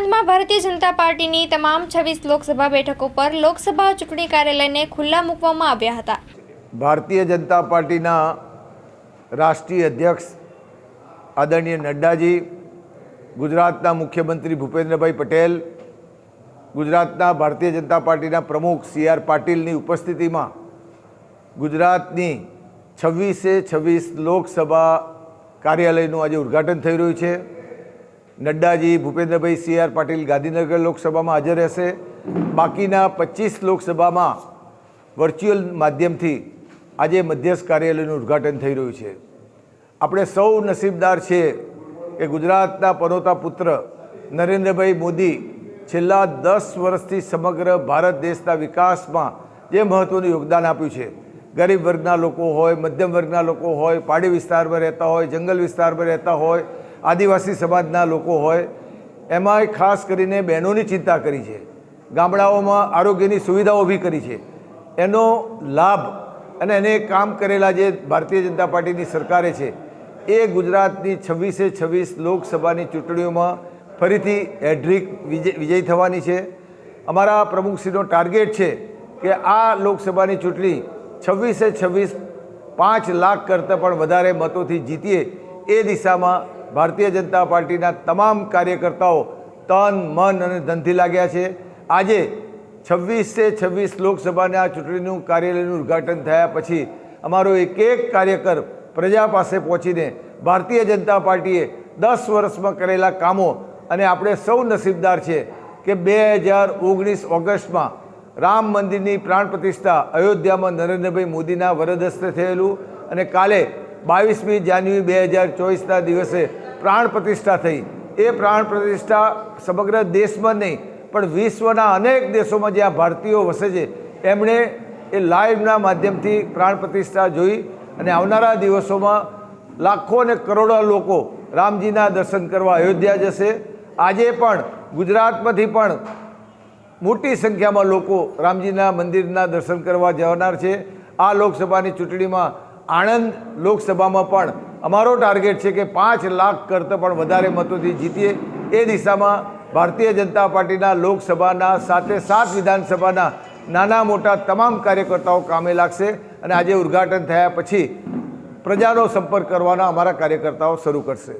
આણંદમાં ભારતીય જનતા પાર્ટીની તમામ છવ્વીસ લોકસભા બેઠકો પર લોકસભા ચૂંટણી કાર્યાલયને ખુલ્લા મૂકવામાં આવ્યા હતા. ભારતીય જનતા પાર્ટીના રાષ્ટ્રીય અધ્યક્ષ આદરણીય નડ્ડાજી, ગુજરાતના મુખ્યમંત્રી ભૂપેન્દ્રભાઈ પટેલ, ગુજરાતના ભારતીય જનતા પાર્ટીના પ્રમુખ સી આર પાટીલની ઉપસ્થિતિમાં ગુજરાતની છવ્વીસે છવ્વીસ લોકસભા કાર્યાલયનું આજે ઉદ્ઘાટન થઈ રહ્યું છે. નડ્ડાજી, ભૂપેન્દ્રભાઈ સી આર પાટીલ ગાંધીનગર લોકસભામાં હાજર રહેશે. બાકીના પચીસ લોકસભામાં વર્ચ્યુઅલ માધ્યમથી આજે મધ્યસ્થ કાર્યાલયનું ઉદ્ઘાટન થઈ રહ્યું છે. આપણે સૌ નસીબદાર છીએ કે ગુજરાતના પનોતા પુત્ર નરેન્દ્રભાઈ મોદી છેલ્લા દસ વર્ષથી સમગ્ર ભારત દેશના વિકાસમાં જે મહત્ત્વનું યોગદાન આપ્યું છે. ગરીબ વર્ગના લોકો હોય, મધ્યમ વર્ગના લોકો હોય પહાડી વિસ્તારમાં રહેતા હોય, જંગલ વિસ્તારમાં રહેતા હોય આદિવાસી સમાજના લોકો હોય, એમાંય ખાસ કરીને બહેનોની ચિંતા કરી છે. ગામડાઓમાં આરોગ્યની સુવિધાઓ ઊભી કરી છે. એનો લાભ અને એને કામ કરેલા જે ભારતીય જનતા પાર્ટીની સરકારે છે, એ ગુજરાતની છવ્વીસે છવ્વીસ લોકસભાની ચૂંટણીઓમાં ફરીથી હેડ્રિક વિજય વિજય થવાની છે. અમારા પ્રમુખશ્રીનો ટાર્ગેટ છે કે આ લોકસભાની ચૂંટણી છવ્વીસે છવ્વીસ પાંચ લાખ કરતાં પણ વધારે મતોથી જીતીએ એ દિશામાં ભારતીય જનતા પાર્ટીના તમામ કાર્યકર્તાઓ તન, મન અને ધનથી લાગ્યા છે. આજે છવ્વીસે છવ્વીસ લોકસભાના ચૂંટણીનું કાર્યાલયનું ઉદ્ઘાટન થયા પછી અમારો એક એક કાર્યકર પ્રજા પાસે પહોંચીને ભારતીય જનતા પાર્ટીએ દસ વર્ષમાં કરેલા કામો અને આપણે સૌ નસીબદાર છે કે બે હજાર ઓગણીસ ઓગસ્ટમાં રામ મંદિરની પ્રાણ પ્રતિષ્ઠા અયોધ્યામાં નરેન્દ્રભાઈ મોદીના વરદ થયેલું અને કાલે બાવીસમી જાન્યુઆરી બે હજાર ચોવીસના દિવસે પ્રાણ પ્રતિષ્ઠા થઈ. એ પ્રાણ પ્રતિષ્ઠા સમગ્ર દેશમાં નહીં, પણ વિશ્વના અનેક દેશોમાં જ્યાં ભારતીયો વસે છે, એમણે એ લાઈવના માધ્યમથી પ્રાણ પ્રતિષ્ઠા જોઈ અને આવનારા દિવસોમાં લાખો અને કરોડો લોકો રામજીના દર્શન કરવા અયોધ્યા જશે. આજે પણ, ગુજરાતમાંથી પણ મોટી સંખ્યામાં લોકો રામજીના મંદિરના દર્શન કરવા જવાનાર છે. આ લોકસભાની ચૂંટણીમાં આણંદ લોકસભામાં પણ અમારો ટાર્ગેટ છે કે પાંચ લાખ કરતાં પણ વધારે મતોથી જીતીએ. એ દિશામાં ભારતીય જનતા પાર્ટીના લોકસભાના સાથે સાત વિધાનસભાના નાના મોટા તમામ કાર્યકર્તાઓ કામે લાગશે અને આજે ઉદ્ઘાટન થયા પછી પ્રજાનો સંપર્ક કરવાના અમારા કાર્યકર્તાઓ શરૂ કરશે.